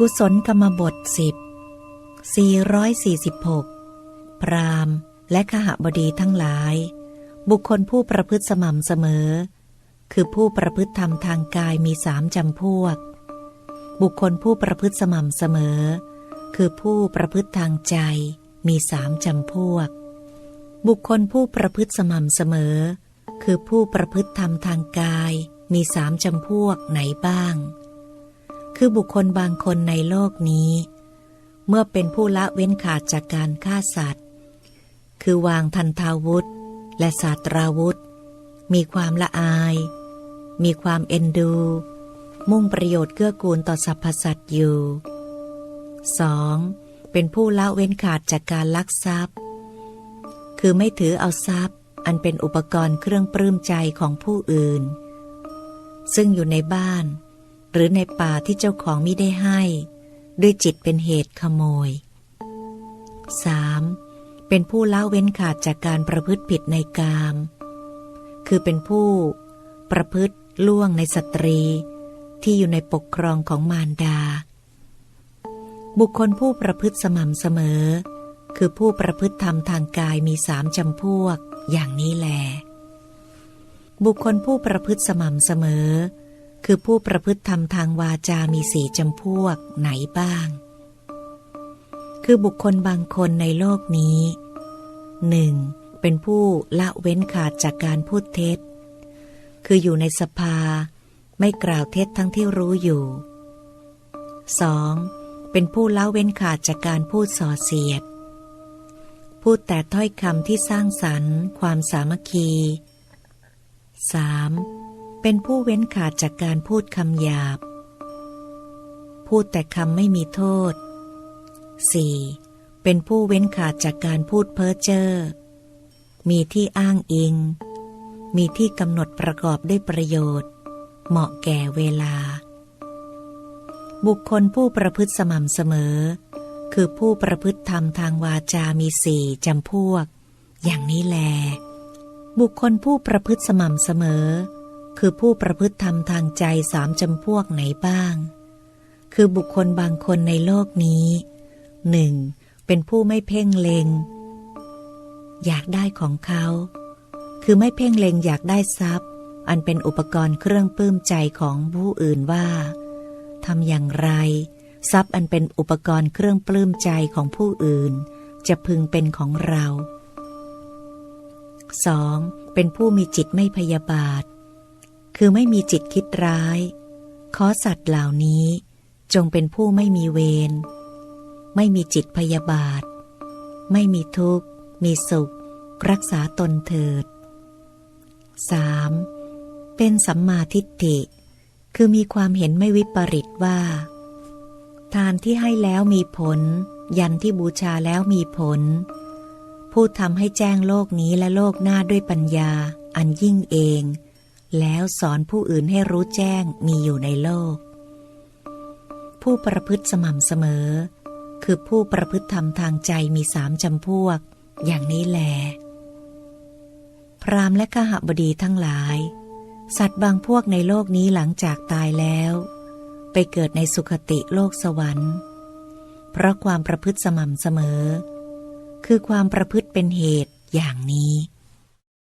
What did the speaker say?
กุศลกรรมบทสิบ446 พรามและขหบดีทั้งหลาย บุคคลผู้ประพฤติสม่ำเสมอ คือผู้ประพฤติธรรมทางกายมีสามจำพวก บุคคลผู้ประพฤติสม่ำเสมอ คือผู้ประพฤติทางใจมีสามจำพวก บุคคลผู้ประพฤติสม่ำเสมอ คือผู้ประพฤติธรรมทางกายมีสามจำพวกไหนบ้าง คือบุคคลบางคนในโลกนี้ เมื่อเป็นผู้ละเว้นขาดจากการฆ่าสัตว์ คือวางทันทาวุธ และศาสตราวุธ มีความละอาย มีความเอ็นดู มุ่งประโยชน์เกื้อกูลต่อสรรพสัตว์อยู่ 2. เป็นผู้ละเว้นขาดจากการลักทรัพย์ คือไม่ถือเอาทรัพย์ อันเป็นอุปกรณ์เครื่องปลื้มใจของผู้อื่น ซึ่งอยู่ในบ้าน หรือในป่าที่เจ้าของมิได้ให้ ด้วยจิตเป็นเหตุขโมย 3. เป็นผู้ละเว้นขาดจากการประพฤติผิดในกาม คือเป็นผู้ประพฤติล่วงในสตรีที่อยู่ในปกครองของมารดา บุคคลผู้ประพฤติสม่ำเสมอ คือผู้ประพฤติธรรมทางกายมีสามจำพวกอย่างนี้แหลบุคคลผู้ประพฤติสม่ำเสมอ คือผู้ประพฤติธรรมทางวาจามีสี่จำพวกไหนบ้าง คือบุคคลบางคนในโลกนี้หนึ่งเป็นผู้ละเว้นขาดจากการพูดเท็จ คืออยู่ในสภา ไม่กล่าวเท็จทั้งที่รู้อยู่ 2. เป็นผู้ละเว้นขาดจากการพูดส่อเสียด พูดแต่ถ้อยคำที่สร้างสรรค์ ความสามัคคี 3. เป็นผู้เว้นขาดจากการพูดคำหยาบ พูดแต่คำไม่มีโทษ 4. เป็นผู้เว้นขาดจากการพูดเพ้อเจ้อ มีที่อ้างอิง มีที่กำหนดประกอบด้วยประโยชน์ เหมาะแก่เวลา บุคคลผู้ประพฤติสม่ำเสมอ คือผู้ประพฤติธรรมทางวาจามีสี่จำพวก อย่างนี้แล บุคคลผู้ประพฤติสม่ำเสมอ คือผู้ประพฤติธรรมทางใจสามจำพวกไหนบ้าง คือบุคคลบางคนในโลกนี้หนึ่งเป็นผู้ไม่เพ่งเลง อยากได้ของเขา คือไม่เพ่งเลงอยากได้ทรัพย์ อันเป็นอุปกรณ์เครื่องปลื้มใจของผู้อื่นว่าทำอย่างไร ทรัพย์อันเป็นอุปกรณ์เครื่องปลื้มใจของผู้อื่น จะพึงเป็นของเรา 2. เป็นผู้มีจิตไม่พยาบาท คือไม่มีจิตคิดร้าย ขอสัตว์เหล่านี้จงเป็นผู้ไม่มีเวร ไม่มีจิตพยาบาท ไม่มีทุกข์ มีสุข รักษาตนเถิด 3. เป็นสัมมาทิฏฐิ คือมีความเห็นไม่วิปริตว่า ทานที่ให้แล้วมีผล ยันที่บูชาแล้วมีผล ผู้ทำให้แจ้งโลกนี้และโลกหน้าด้วยปัญญาอันยิ่งเอง แล้วสอนผู้อื่นให้รู้แจ้งมีอยู่ในโลก ผู้ประพฤติสม่ำเสมอ คือผู้ประพฤติธรรมทางใจมีสามจำพวก อย่างนี้แล พรามและขหบดีทั้งหลาย สัตว์บางพวกในโลกนี้หลังจากตายแล้ว ไปเกิดในสุคติโลกสวรรค์ เพราะความประพฤติสม่ำเสมอ คือความประพฤติเป็นเหตุอย่างนี้